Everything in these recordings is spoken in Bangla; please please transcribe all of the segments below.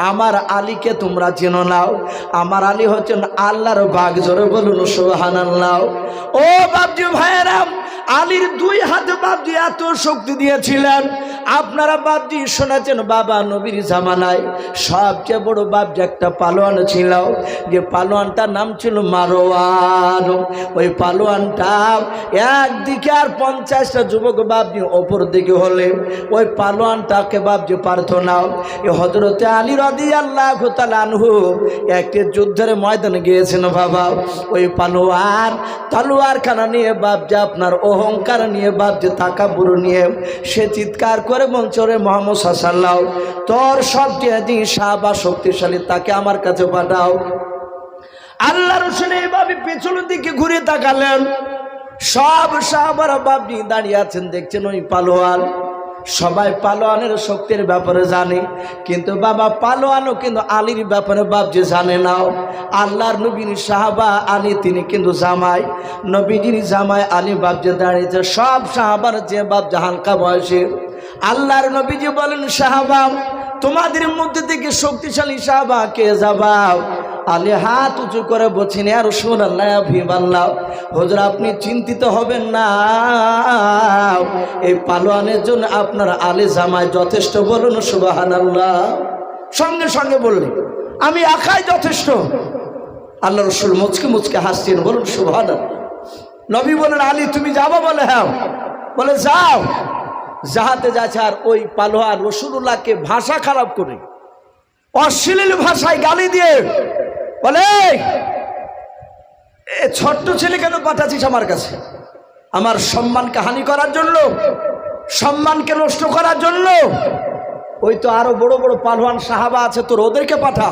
আমার আলীকে তোমরা চেনো নাও আমার আলী হচ্ছেন আল্লাহর বাঘ জোরে বলুন সোহান ও বাবজু ভাইয়েরাম আলীর দুই হাতে বাবজি এত শক্তি দিয়েছিলেন। আপনারা বাবজি শোনাছেন বাবা, নবীর জামানায় সবচেয়ে বড় বাবজি একটা পালোয়ান ছিল, যে পালোয়ানটার নাম ছিল মারোয়ান ওই পালোয়ানটা একদিকে আর পঞ্চাশটা যুবক বাবজি অপর দিকে হলে, ওই পালোয়ানটাকে বাবজি পারত না এ হজরতে আলী রদি আল্লাহ আনহু একটি যুদ্ধের ময়দানে গিয়েছেন, বাবা, ওই পালোয়ান তালোয়ার খানা নিয়ে বাবজি আপনার অহংকার নিয়ে বাধ্য থাকা বুড়ো নিয়ে, সে চিৎকার করে মঞ্চরে মোহাম্মদ সাল্লাহ তোর সবচেয়ে দিন সাহবা শক্তিশালী, তাকে আমার কাছে পাঠাও। আল্লাহ রসুন এইভাবে পেছনের দিকে ঘুরে তাকালেন। সব সাহাবারা বাপনি দাঁড়িয়ে আছেন, দেখছেন ওই পালোয়ান। সবাই পালোয়ানের শক্তির ব্যাপারে জানে, কিন্তু বাবা পালোয়ানও কিন্তু আলীর ব্যাপারে বাবজি জানে না। আল্লাহর নবীর সাহাবা আলী, তিনি কিন্তু জামাই। নবীজির জামাই আলী বাবজে দাঁড়িয়েছে। সব সাহাবার যে বাবজা হালকা বয়সে। আল্লাহর নবীজি বলেন, সাহাবা, তোমাদের মধ্যে থেকে শক্তিশালী সাহাবা কে যাবাও আলী হাত উঁচু করে বলছেন আর রসুল আল্লাহ ভিবাল্লাহ হজর, আপনি চিন্তিত হবেন না। এই পালোয়ানের জন্য আপনার আলী জামাই যথেষ্ট বলুন সুবাহান আল্লাহ সঙ্গে সঙ্গে বললেন আমি একাই যথেষ্ট। আল্লাহ রসুল মুচকে মুচকে হাসছেন, বলুন সুবাহান নবী বলেন আলী, তুমি যাব বলে? হ্যাঁ। বলে, যাও। যাহাতে যাচ্ছে, আর ওই পালোয়ার রসুল্লাহকে ভাষা খারাপ করে, অশ্লীল ভাষায় গালি দিয়ে বলে এ ছোট্ট ছেলে কেন পাঠাচ্ছিস আমার কাছে? আমার সম্মানকে হানি করার জন্য, সম্মানকে নষ্ট করার জন্য, ওই তো আরও বড় বড় পালওয়ান সাহাবা আছে, তোর ওদেরকে পাঠা।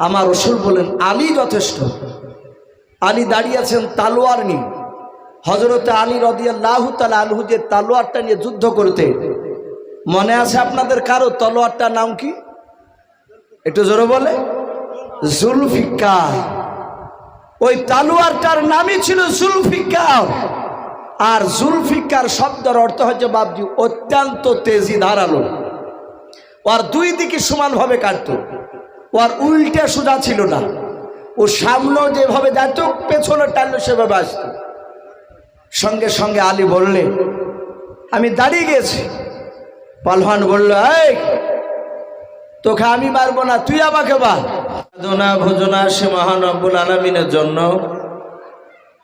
আমার রসুল বলেন, আলী যথেষ্ট। আলী দাঁড়িয়ে আছেন তালোয়ার নিয়ে। হজরতে আলী রদিয়াল্লাহ তালা আলহু যে তালোয়ারটা নিয়ে যুদ্ধ করতে, মনে আছে আপনাদের কারও? তলোয়ারটার নাম কি? একটু জোরে বলে। জুলফিকার ওই তালুয়ারটার নামই ছিল জুলফিকার আর জুলফিকার শব্দের অর্থ হচ্ছে বাবজি অত্যন্ত তেজি ধারালো। ওর দুই দিকে সমানভাবে কাটত। ওর উল্টে সোজা ছিল না। ও সামনে যেভাবে যাইত, পেছনে টানলো সেভাবে আসত। সঙ্গে সঙ্গে আলী বললে, আমি দাঁড়িয়ে গেছি। পালহান বলল, এই তোকে আমি মারবো না, তুই আমাকে বার সাধনা ভোজনা সে মহান আব্বুল আলমিনের জন্য।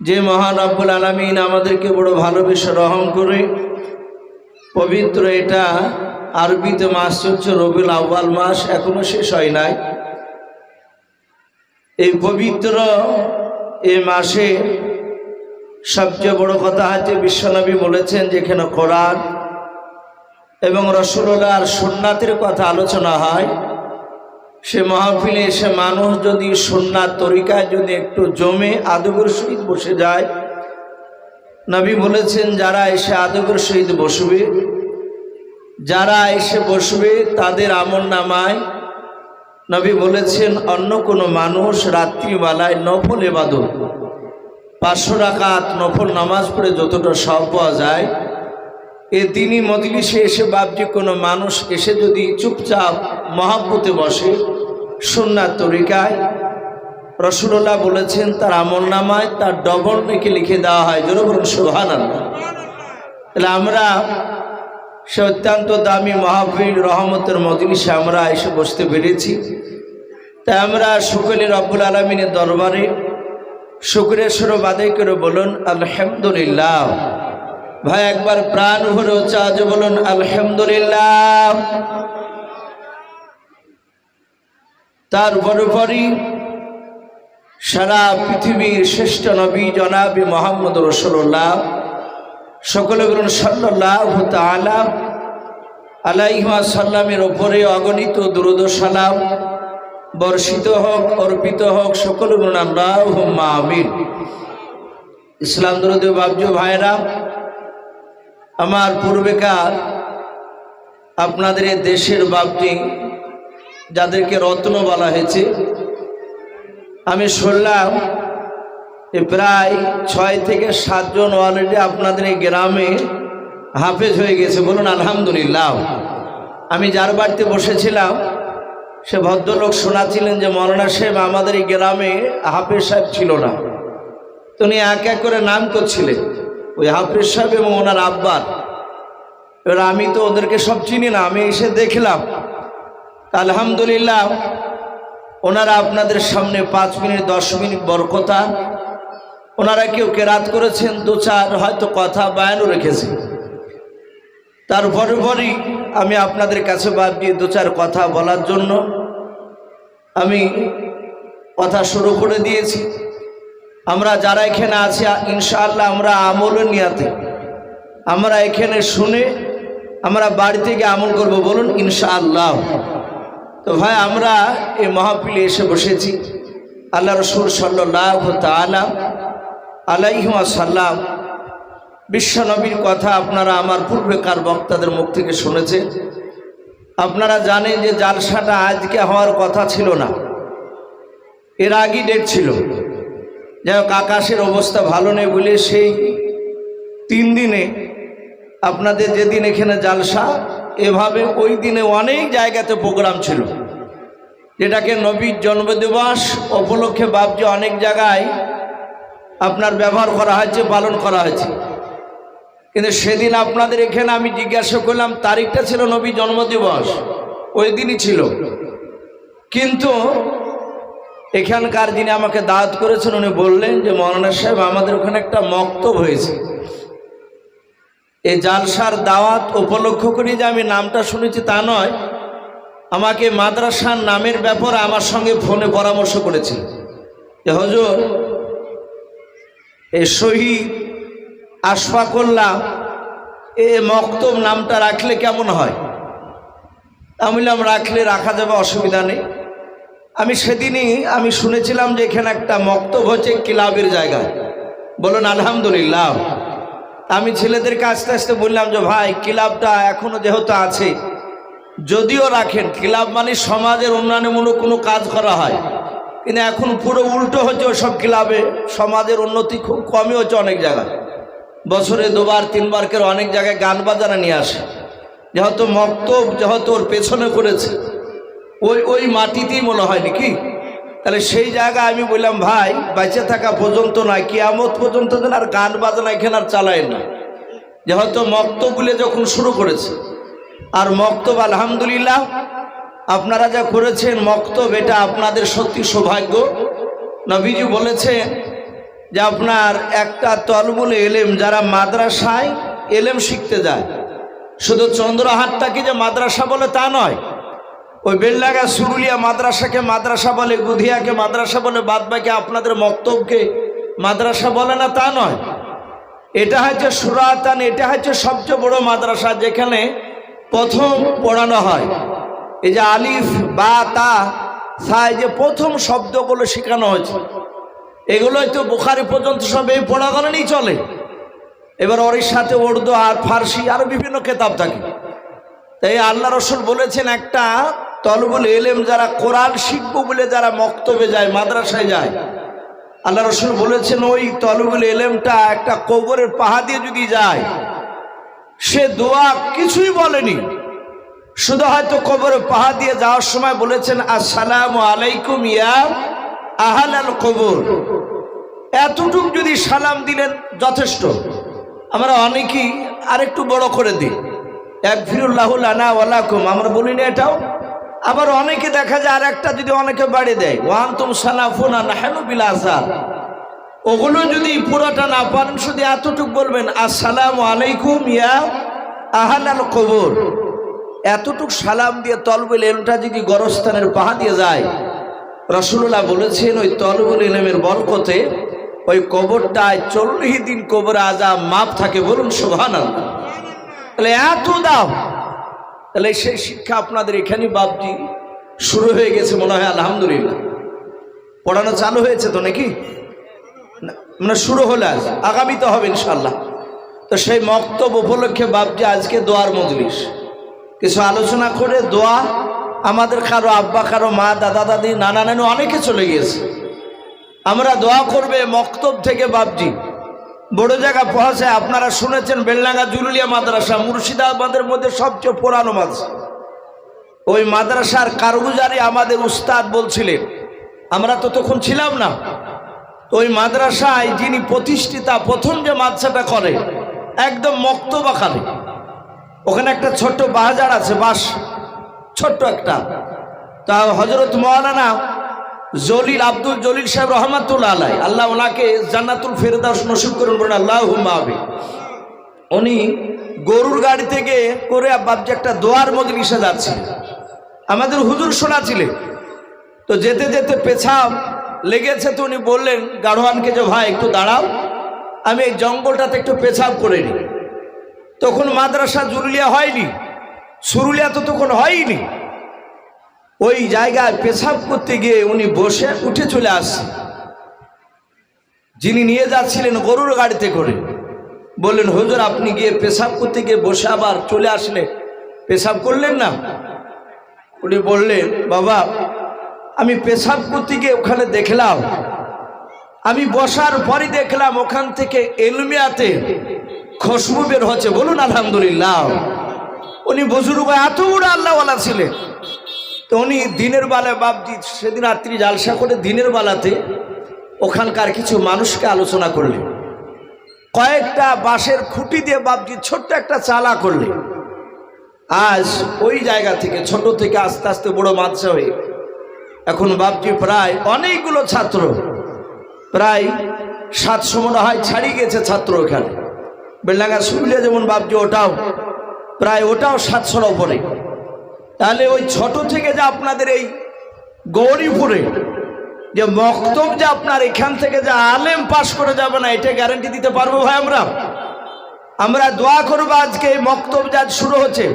যে মহান আব্বুল আলমিন আমাদেরকে বড় ভালোবেসে রহম করে, পবিত্র এটা আরবিতে মাস চলছে রবিউল আব্বাল মাস, এখনও শেষ হয় নাই। এই পবিত্র এ মাসে সবচেয়ে বড় কথা হচ্ছে, বিশ্বনবী বলেছেন যেখানে কোরআন এবং রসুল্লাহর সুন্নাতের কথা আলোচনা হয়, সে মহাফিলে এসে মানুষ যদি সুন্নার তরিকায় যদি একটু জমে আদবের সহিত বসে যায়, নবী বলেছেন, যারা এসে আদবের সহিত বসবে, যারা এসে বসবে তাদের আমল নামায়, নবী বলেছেন, অন্য কোনো মানুষ রাত্রিবেলায় নফল এবাদত পাঁচশো রাকাত নফল নামাজ পড়ে যতটা সব পাওয়া যায় এ দিনই মজলিসে এসে বাবজি কোনো মানুষ এসে যদি চুপচাপ মহাব্বতে বসে সন্ন্যার তরিকায় রসুল্লাহ বলেছেন, তার আমল নামায় তার ডবল নাকি লিখে দেওয়া হয়। বলুন সোহান তাহলে আমরা সে অত্যন্ত দামি মহাবীর রহমতের মজলিসে আমরা এসে বসতে পেরেছি। তাই আমরা সকলের রব্বুল আলমিনের দরবারে শুক্রের বাদে করে বলুন, আলহামদুলিল্লাহ। ভাই, একবার প্রাণ ভরে আজ বলুন, আলহামদুলিল্লাহ। তার পরপরই সারা পৃথিবীর শ্রেষ্ঠ নবী জনাবি মোহাম্মদ রসুল্লাহ সকলে বলুন সাল্লাহ তালাম আলাইহা সাল্লামের ওপরে অগণিত দুরুদ সালাম, বর্ষিত হোক, অর্পিত হোক, সকলে বলুন আল্লাহ আমিন। ইসলাম দরুদ বাবজু ভাইরা আমার পূর্বেকার আপনাদের দেশের বাপটি যাদেরকে রত্ন বলা হয়েছে, আমি শুনলাম প্রায় ছয় থেকে সাতজন অলরেডি আপনাদের এই গ্রামে হাফেজ হয়ে গেছে। বলুন, আলহামদুলিল্লাহ। আমি যার বাড়িতে বসেছিলাম, সে ভদ্রলোক শোনাচ্ছিলেন যে, মৌলানা সাহেব, আমাদের এই গ্রামে হাফেজ সাহেব ছিল না। তো উনি এক এক করে নাম করছিলেন। ওই হাফেজ সাহেব এবং ওনার আব্বার। এবার আমি তো ওদেরকে সব চিনি না, আমি এসে দেখলাম। আলহামদুলিল্লাহ, ওনারা আপনাদের সামনে পাঁচ মিনিট, দশ মিনিট বরকতা। ওনারা কেউ কেরাত করেছেন, দু চার হয়তো কথা বায়ানও রেখেছে। তারপরে পরই আমি আপনাদের কাছে দিয়ে দু চার কথা বলার জন্য আমি কথা শুরু করে দিয়েছি। আমরা যারা এখানে আছি, ইনশাআল্লাহ আমরা আমল নিয়াতে। আমরা এখানে শুনে আমরা বাড়িতে গিয়ে আমল করব, বলুন ইনশাআল্লাহ। তো ভাই, আমরা এই মহাপিলে এসে বসেছি। আল্লাহ রসুল সাল্লাহ তালা আলাইহুয়া সাল্লাম বিশ্বনবীর কথা আপনারা আমার পূর্বেকার বক্তাদের মুখ থেকে শুনেছে আপনারা জানেন যে জালসাটা আজকে হওয়ার কথা ছিল না। এর আগেই ডেট ছিল। যাই হোক আকাশের অবস্থা ভালো নেই বলে সেই তিন দিনে আপনাদের যেদিন এখানে জালসা, এভাবে ওই দিনে অনেক জায়গাতে প্রোগ্রাম ছিল। যেটাকে নবীর জন্মদিবস উপলক্ষে বাবজি অনেক জায়গায় আপনার ব্যবহার করা হয়েছে, পালন করা হয়েছে। কিন্তু সেদিন আপনাদের এখানে আমি জিজ্ঞাসা করলাম, তারিখটা ছিল নবী জন্মদিবস, ওই দিনই ছিল। কিন্তু এখানকার যিনি আমাকে দাওয়াত করেছেন, উনি বললেন যে, মৌলানা সাহেব, আমাদের ওখানে একটা মক্তব হয়েছে। এই জালসার দাওয়াত উপলক্ষ করে যে, আমি নামটা শুনেছি তা নয়। আমাকে মাদ্রাসার নামের ব্যাপারে আমার সঙ্গে ফোনে পরামর্শ করেছিল। যে, হজর এই শহীদ আশফাকুল্লাহ, এ মক্তব নামটা রাখলে কেমন হয়? আমি রাখলে রাখা যাবে, অসুবিধা নেই। আমি সেদিনই আমি শুনেছিলাম যে এখানে একটা মক্তব হচ্ছে ক্লাবের জায়গায় বলুন, আলহামদুলিল্লাহ। আমি ছেলেদেরকে আস্তে আস্তে বললাম যে, ভাই, ক্লাবটা এখনও যেহেতু আছে, যদিও রাখেন, ক্লাব মানে সমাজের উন্নয়নমূলক কোনো কাজ করা হয়। কিন্তু এখন পুরো উল্টো হচ্ছে ওসব ক্লাবে, সমাজের উন্নতি খুব কমই হচ্ছে অনেক জায়গায়। বছরে দুবার, তিনবার করে অনেক জায়গায় গান বাজানা নিয়ে আসে। যেহেতু মক্তব, যেহেতু ওর পেছনে করেছে ওই ওই মাটিতেই মনে হয় নাকি? তাহলে সেই জায়গায় আমি বললাম, ভাই, বেঁচে থাকা পর্যন্ত নয়, কিয়ামত পর্যন্ত যেন আর গান বাজনা এখানে আর চালায় না। যেহেতু মক্তবগুলো যখন শুরু করেছে, আর মক্তব আলহামদুলিল্লাহ, আপনারা যা করেছেন, মক্তব এটা আপনাদের সত্যি সৌভাগ্য। নবীজি বলেছেন যে আপনার একটা তলবুল এলেম, যারা মাদ্রাসায় এলেম শিখতে যায়, শুধু চন্দ্রহাটটাকে যে মাদ্রাসা বলে তা নয় ওই বেল্লাগা সুরুলিয়া মাদ্রাসাকে মাদ্রাসা বলে, গুধিয়াকে মাদ্রাসা বলে, বাদবাকি আপনাদের মক্তবকে মাদ্রাসা বলে না তা নয়। এটা হচ্ছে সুরাতান, এটা হচ্ছে সবচেয়ে বড় মাদ্রাসা যেখানে প্রথম পড়ানো হয়। এই যে আলিফ, বা, তা সাই যে প্রথম শব্দগুলো শেখানো হয়েছে। এগুলোই তো বুখারি পর্যন্ত সব এই পড়াগণেই চলে। এবার ওর সাথে উর্দু আর ফার্সি আরও বিভিন্ন কেতাব থাকে। তাই আল্লাহ রসুল বলেছেন একটা তলবুল এলেম যারা কোরআন শিখব বলে যারা মক্তবে যায়, মাদ্রাসায় যায়, আল্লাহ রসুল বলেছেন, ওই তলবুল এলেমটা একটা কবরের পাহা দিয়ে যদি যায়, সে দোয়া কিছুই বলেনি। শুধু হয়তো কবরের পাহা দিয়ে যাওয়ার সময় বলেছেন, আসসালাম আলাইকুম ইয়া আহাল আল কবর। এতটুক যদি সালাম দিলেন, যথেষ্ট। আমরা অনেকেই আরেকটু বড় করে দিই। এক ফিরুল্লাহুল আনা ওয়ালাকুম। আমরা বলি না এটাও। আবার অনেকে দেখা যায় আর একটা যদি অনেকে বাড়ি দেয় ওয়ান তুম সালাফুনা নাহানু বিল আসার ওগুলো যদি পুরোটা না পারেন, শুধু এতটুক বলবেন, আসসালামু আলাইকুম ইয়া আহাল আল কবর। এতটুক সালাম দিয়ে তলবুল এলটা যদি গরস্থানের পাহা দিয়ে যায় রসুল্লাহ বলেছেন, ওই তলবুল ইলমের বরকতে ওই কবরটায় চল্লিশ দিন কবর আজাব মাপ থাকে বলুন সোহান তাহলে এত দাম। তাহলে সেই শিক্ষা আপনাদের এখানেই বাপজি শুরু হয়ে গেছে মনে হয়, আলহামদুলিল্লাহ। পড়ানো চালু হয়েছে তো নাকি? মানে শুরু হলে আজ আগামীতে হবে ইনশাল্লাহ তো সেই মক্তব উপলক্ষে বাপজি আজকে দোয়ার মজলিস। কিছু আলোচনা করে দোয়া আমাদের কারও আব্বা, কারও মা, দাদা, দাদি, নানা, নানু অনেকে চলে গিয়েছে। আমরা দোয়া করবে মক্তব থেকে বাপজি। বড় জায়গা পৌঁছায় আপনারা শুনেছেন বেলনাগা জুলুলিয়া মাদ্রাসা, মুর্শিদাবাদের মধ্যে সবচেয়ে পুরানো মাদ্রাসা। ওই মাদ্রাসার কারগুজারি আমাদের উস্তাদ বলছিলেন, আমরা তো তখন ছিলাম না। ওই মাদ্রাসায় যিনি প্রতিষ্ঠিতা, প্রথম যে মাদ্রাসাটা করে, একদম মক্তবাখানে ওখানে একটা ছোট্ট বাজার আছে বাস ছোট্ট একটা। তা হজরত মৌলানা জলিল আব্দুল জলিল সাহেব রহমাতুল্লাহ আলাই আল্লাহ ওনাকে জান্নাতুল ফেরদাস নসিব করুন বলেন আল্লাহ হুমাবে উনি গরুর গাড়ি থেকে করে বাবজি একটা দোয়ার মজলিসে যাচ্ছে আমাদের হুজুর শোনাছিলেন। তো যেতে যেতে পেছাব লেগেছে তো উনি বললেন গাড়োয়ানকে যে ভাই একটু দাঁড়াও, আমি এই জঙ্গলটাতে একটু পেছাব করে নিই। তখন মাদ্রাসা জুরুলিয়া হয়নি। সুরুলিয়া তো তখন হয়নি ওই জায়গায় পেশাব করতে গিয়ে উনি বসে উঠে চলে আসছে। যিনি নিয়ে যাচ্ছিলেন গরুর গাড়িতে করে, বললেন, হুজুর, আপনি গিয়ে পেশাব করতে গিয়ে বসে আবার চলে আসলে। পেশাব করলেন না? উনি বললেন, বাবা, আমি পেশাব করতে গিয়ে ওখানে দেখলাম। আমি বসার পরই দেখলাম ওখান থেকে এলমিয়াতে খুশবু বের হচ্ছে। বলুন, আলহামদুলিল্লাহ। উনি বুজুর্গ এত বড় আল্লাহওয়ালা ছিলেন। উনি দিনের বেলায় বাপজি সেদিন রাত্রি জালসা করে দিনের বেলাতে ওখানকার কিছু মানুষকে আলোচনা করলেন। কয়েকটা বাঁশের খুঁটি দিয়ে বাপজি ছোট্ট একটা চালা করলেন। আজ ওই জায়গা থেকে, ছোট থেকে আস্তে আস্তে বড় মাদ্রাসা হয়ে এখন বাপজি প্রায় অনেকগুলো ছাত্র, প্রায় সাতশো মনে হয় ছাড়িয়ে গেছে ছাত্র ওখানে। বেলডাঙ্গা সুবিলিয়া যেমন বাপজি ওটাও, প্রায় ওটাও সাতশোর ওপরে। তাহলে ওই ছোট থেকে যে আপনাদের এই গৌরীপুরে যে মক্তব যে আপনার এখান থেকে যে আলেম পাশ করে যাবে না, এটা গ্যারান্টি দিতে পারব ভাই আমরা? আমরা দোয়া করব আজকে এই মক্তব যা শুরু হচ্ছে।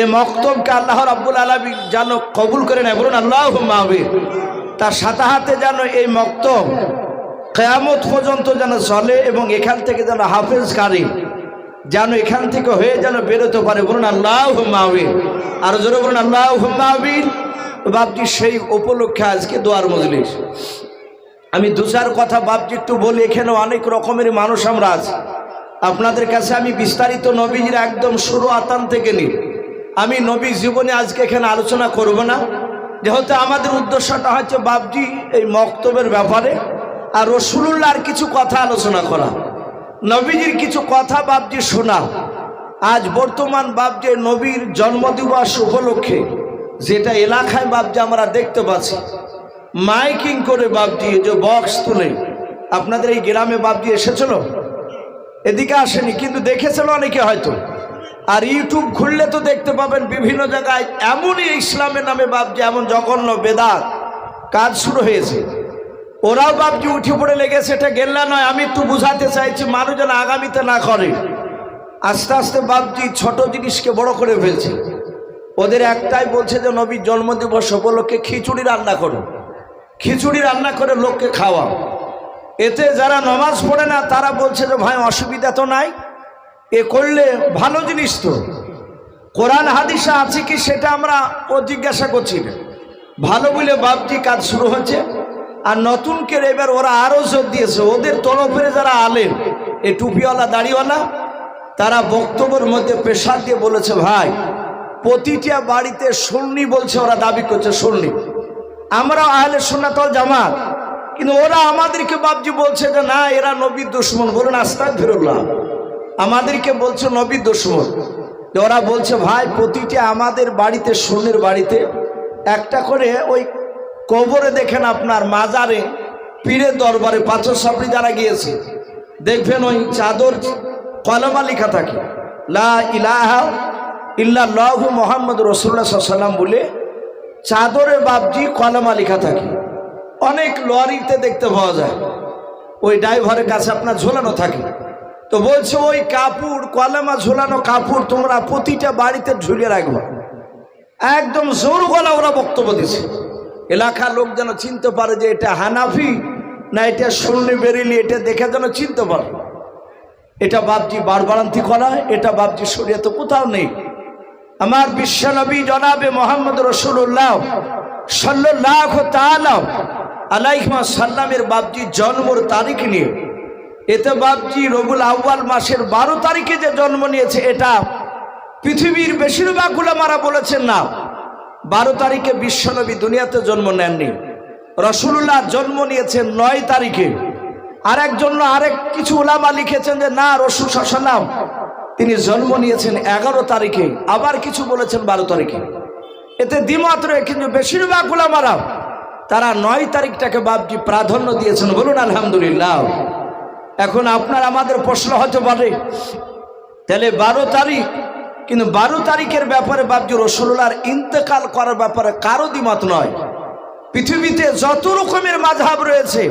এই মক্তবকে আল্লাহ রাব্বুল আলমী যেন কবুল করে নেয়। বলুন আল্লাহ মাহবির তার সাথে হাতে যেন এই মক্তব কেয়ামত পর্যন্ত যেন চলে এবং এখান থেকে যেন হাফেজ কারি যেন এখান থেকে হয়ে যেন বেরোতে পারে। বলুন আল্লাহ মাহবির আর জোরে বলুন আল্লাহ মাহবির বাপজি সেই উপলক্ষে আজকে দোয়ার মজলিস। আমি দু চার কথা বাপজি একটু বলি এখানে অনেক রকমের মানুষ আমরা আছি। আপনাদের কাছে আমি বিস্তারিত নবীজির একদম শুরু আতান থেকে নিই। আমি নবী জীবনে আজকে এখানে আলোচনা করব না। যেহেতু আমাদের উদ্দেশ্যটা হচ্ছে বাপজি এই মক্তবের ব্যাপারে। আর রসুল্লাহর কিছু কথা আলোচনা করা। নবীজির কিছু কথা বাপজি শোনা আজ বর্তমান বাপজি নবীর জন্মদিবস উপলক্ষে যেটা এলাকায় বাপজি আমরা দেখতে পাচ্ছি, মাইকিং করে বাপজি যে বক্স তুলে, আপনাদের এই গ্রামে বাপজি এসেছিল? এদিকে আসেনি, কিন্তু দেখেছিল অনেকে হয়তো। আর ইউটিউব খুললে তো দেখতে পাবেন বিভিন্ন জায়গায় এমনই ইসলামের নামে বাপজি এমন জঘন্য বেদাত। কাজ শুরু হয়েছে। ওরাও বাপজি উঠে পড়ে লেগেছে, এটা গেল্লা নয়, আমি একটু বুঝাতে চাইছি মানুষ যেন আগামীতে না করে। আস্তে আস্তে বাপজি ছোট জিনিসকে বড় করে ফেলছে। ওদের একটাই বলছে যে, নবীর জন্মদিবস উপলক্ষে খিচুড়ি রান্না করো। খিচুড়ি রান্না করে লোককে খাওয়া এতে যারা নমাজ পড়ে না, তারা বলছে যে, ভাই, অসুবিধা তো নাই। এ করলে ভালো জিনিস তো। কোরআন হাদিসা আছে কি, সেটা আমরা ও জিজ্ঞাসা করছি না। ভালো বলে বাপজি কাজ শুরু হচ্ছে আর নতুন করে এবার ওরা আরও জোর দিয়েছে। ওদের তরফের যারা আলেন এ টুপিওয়ালা, দাড়িওয়ালা, তারা বক্তব্যের মধ্যে পেশার দিয়ে বলেছে, ভাই, প্রতিটা বাড়িতে সুন্নি বলছে, ওরা দাবি করছে সুন্নি। আমরা আহলে সোনাতল জামাত। কিন্তু ওরা আমাদেরকে বাবজি বলছে যে, না, এরা নবীর দুশ্মন। বলুন আস্তাক ফিরুল্লাহ আমাদেরকে বলছে, নবীর দুশ্মন। ওরা বলছে, ভাই, প্রতিটা আমাদের বাড়িতে সোনের বাড়িতে একটা করে ওই কবরে দেখেন আপনার মাজারে পীরের দরবারে পাথর সাপড়ি যারা গিয়েছে। দেখবেন ওই চাদর কলমা লেখা থাকে। লা ইলাহা ইল্লাহ মোহাম্মদ রসুল্লাহ সাল্লাম বলে চাদরে বাবজি কলমা লেখা থাকে। অনেক লরিতে দেখতে পাওয়া যায়। ওই ড্রাইভারের কাছে আপনার ঝোলানো থাকে। তো বলছে, ওই কাপড়, কলমা ঝোলানো কাপড় তোমরা প্রতিটা বাড়িতে ঝুলিয়ে রাখব। একদম জোর গলা ওরা বক্তব্য দিছে এলাকার লোক যেন চিনতে পারে যে এটা হানাফি না এটা শুনলি বেরিলি, এটা দেখে যেন চিনতে পারে। এটা বাপজি বারবারান্তি করা, এটা বাপজি তো কোথাও নেই। আমার বিশ্বনবী জনাবে মোহাম্মদ রসুল্লাহ সাল্লাহ আলাইহমা সাল্লামের বাপজি জন্মর তারিখ নিয়ে। এতে বাপজি রবুল আউ্বাল মাসের বারো তারিখে যে জন্ম নিয়েছে, এটা পৃথিবীর বেশিরভাগ মারা বলেছেন না। বারো তারিখে বিশ্বনবী দুনিয়াতে জন্ম নেননি। রসুল্লাহ জন্ম নিয়েছেন নয় তারিখে। আর একজন আরেক কিছু ওলামা লিখেছেন যে, না, রসুল সাল্লাম তিনি জন্ম নিয়েছেন এগারো তারিখে, আবার কিছু বলেছেন বারো তারিখে। এতে দ্বিমত রয়ে, কিন্তু বেশিরভাগ ওলামারা তারা নয় তারিখটাকে বাপজি প্রাধান্য দিয়েছেন। বলুন, আলহামদুলিল্লাহ। এখন আপনার আমাদের প্রশ্ন হতে পারে, তাহলে বারো তারিখ কিন্তু বারো তারিখের ব্যাপারে বাবজি রসুল্লাহর ইন্তেকাল করার ব্যাপারে কারও দ্বিমত নয়। পৃথিবীতে যত রকমের মাঝহাব রয়েছে,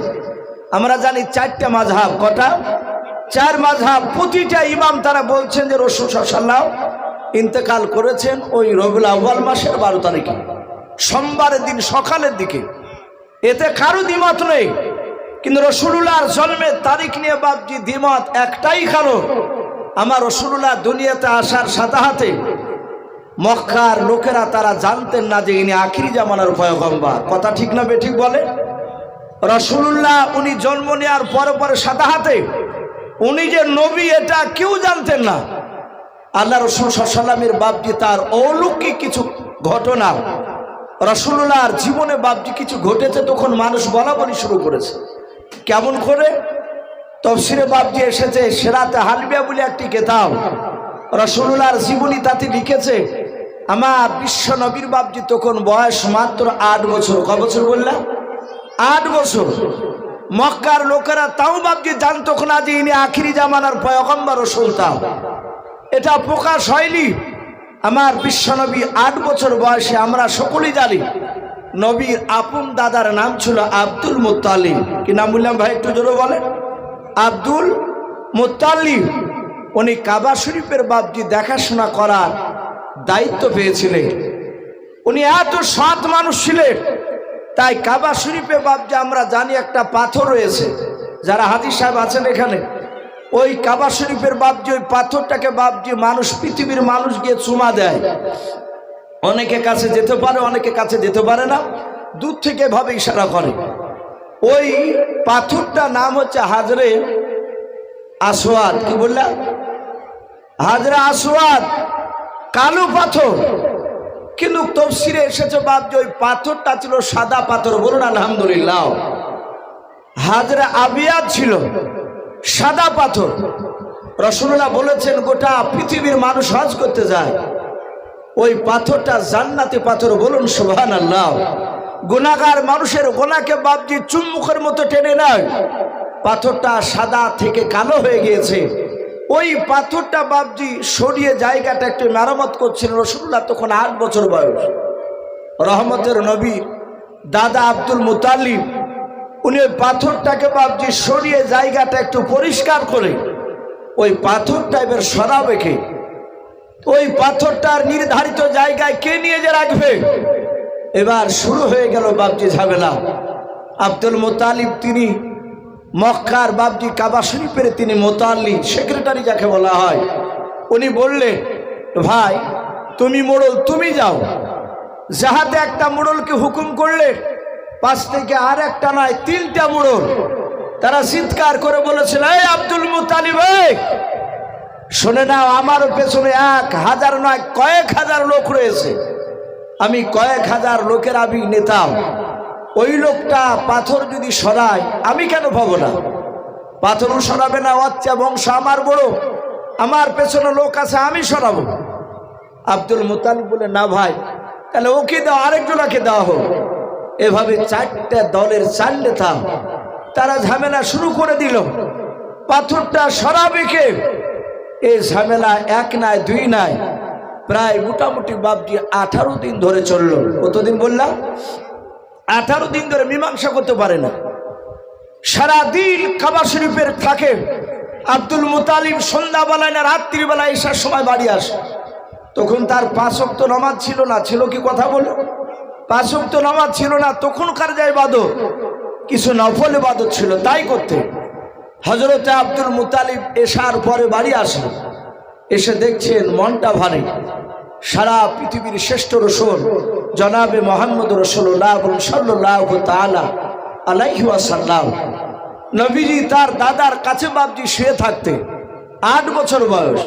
আমরা জানি চারটা মাঝহাব, কটা? চার মাঝহাব, প্রতিটা ইমাম তারা বলছেন যে রসুল সাল্লাম ইন্তেকাল করেছেন ওই রবিউল আউ্বাল মাসের বারো তারিখে, সোমবারের দিন সকালের দিকে। এতে কারও দ্বিমত নেই। কিন্তু রসুল্লাহর জন্মের তারিখ নিয়ে বাবজি দ্বিমত একটাই কারণ। আমার রসুল্লাহ দুনিয়াতে আসার সাথে হাতে মক্কার লোকেরা তারা জানতেন না যে ইনি আখিরি জামানার পয়গম্বা কথা ঠিক না বেঠিক বলে? রসুল্লাহ উনি জন্ম নেওয়ার পরে পরে সাদা হাতে উনি যে নবী, এটা কেউ জানতেন না। আল্লাহ রসুল সাল্লামের বাপজি তার অলৌকিক কিছু ঘটনা, রসুল্লাহর জীবনে বাপজি কিছু ঘটেছে তখন মানুষ বলা বলি শুরু করেছে। কেমন করে? তফসিরে বাপজি এসেছে, সেরাতে হালবিয়া বলে একটি কেতাব। রসুল্লাহর জীবনী তাতে লিখেছে, আমার বিশ্ব নবীর বাপজি তখন বয়স মাত্র আট বছর। ক বছর বললাম? আট বছর। মক্কার লোকেরা তাও বাপজি জানতো না যে ইনি আখিরি জামানার পয়গম্বর রসুল তাও এটা প্রকাশ হয়নি। আমার বিশ্বনবী আট বছর বয়সে আমরা সকলেই জানি, নবীর আপন দাদার নাম ছিল আব্দুল মুতালিম কি নাম বললাম ভাই, একটু জোরে বলেন? আব্দুল মুতালিম উনি কাবা শরীফের বাপজি দেখাশোনা করার দায়িত্ব পেয়েছিলেন। উনি এত সৎ মানুষ ছিলেন, তাই কাবা শরীফে বাপজি, আমরা জানি একটা পাথর রয়েছে। যারা হাজির সাহেব আছেন এখানে, ওই কাবা শরীফের বাপজি, ওই পাথরটাকে বাপজি মানুষ, পৃথিবীর মানুষ গিয়ে চুমা দেয়। অনেকে কাছে যেতে পারে, অনেকে কাছে যেতে পারে না, দূর থেকে ভাবে ইশারা করে। ওই পাথরটা নাম হচ্ছে হাজরে আসোয়াদ কি বললাম হাজরা আসোয়াদ কালো পাথর। কিন্তু তফসিরে এসেছে বাপ যে ওই পাথরটা ছিল সাদা পাথর। বলুন, আলহামদুলিল্লাহ। হাজরা আবিয়াদ ছিল, সাদা পাথর। রসুল্লাহ বলেছেন, গোটা পৃথিবীর মানুষ হজ করতে যায়। ওই পাথরটা জান্নাতি পাথর বলুন সুহান আল্লাহ গুণাগার মানুষের গোনাকে বাপজি চুম্মুখের মতো টেনে নেয়। পাথরটা সাদা থেকে কালো হয়ে গিয়েছে। ওই পাথরটা বাপজি সরিয়ে জায়গাটা একটু মেরামত করছিল রসুল্লাহ তখন আট বছর বয়স। রহমতের নবীর দাদা আব্দুল মুতালিম উনি ওই পাথরটাকে বাপজি সরিয়ে জায়গাটা একটু পরিষ্কার করে ওই পাথর টাইপের সরাবেকে ওই পাথরটার নির্ধারিত জায়গায় কে নিয়ে যে রাখবে? এবার শুরু হয়ে গেল বাপজি ঝামেলা। আব্দুল মোতালিব তিনি মক্কার বাবজি কাবা শরীফের তিনি মোতাল্লি, সেক্রেটারি যাকে বলা হয়। উনি বললেন ভাই, তুমি মোড়ল, তুমি যাও। যাহাতে একটা মোড়লকে হুকুম করলে পাঁচ থেকে আর একটা নয় তিনটা মোড়ল। তারা চিৎকার করে বলেছিল, এই আব্দুল মুতালিব শোনে নাও, আমার পেছনে এক হাজার নয়, কয়েক হাজার লোক রয়েছে। আমি কয়েক হাজার লোকের আমি নেতাও ওই লোকটা পাথর যদি সরায়, আমি কেন পাবো না? পাথরও সরাবে না বাচ্চা বংশ আমার বড়। আমার পেছনে লোক আছে, আমি সরাবো। আব্দুল মুতালিব বলে, না ভাই, তাহলে ওকে দাও, আরেকজনাকে দেওয়া হোক। এভাবে চারটা দলের চার নেতা, তারা ঝামেলা শুরু করে দিল। পাথরটা সরাবে কে? এই ঝামেলা এক নাই, দুই নাই। প্রায় মোটামুটি বাপজি আঠারো দিন ধরে চলল। কতদিন বললাম? আঠারো দিন ধরে মীমাংসা করতে পারে না। সারাদিন কাবা শরীফের থাকে। আব্দুল মুতালিম সন্ধ্যাবেলায় না রাত্রিবেলায় এসার সময় বাড়ি আসে। তখন তার পাঁচক্ত নামাজ ছিল না। ছিল কি কথা বলো? পাঁচক্ত নামাজ ছিল না। তখনকার যায় বাদত কিছু নফল বাদত ছিল, তাই করতে। হজরতে আব্দুল মুতালিব এসার পরে বাড়ি আসে এসে দেখছেন মনটা ভারী। সারা পৃথিবীর শ্রেষ্ঠ রসুল, জনাবে মোহাম্মদ রসুল্লাহ নবীজি তার দাদার কাছে বাবজি শুয়ে থাকতে আট বছর বয়স।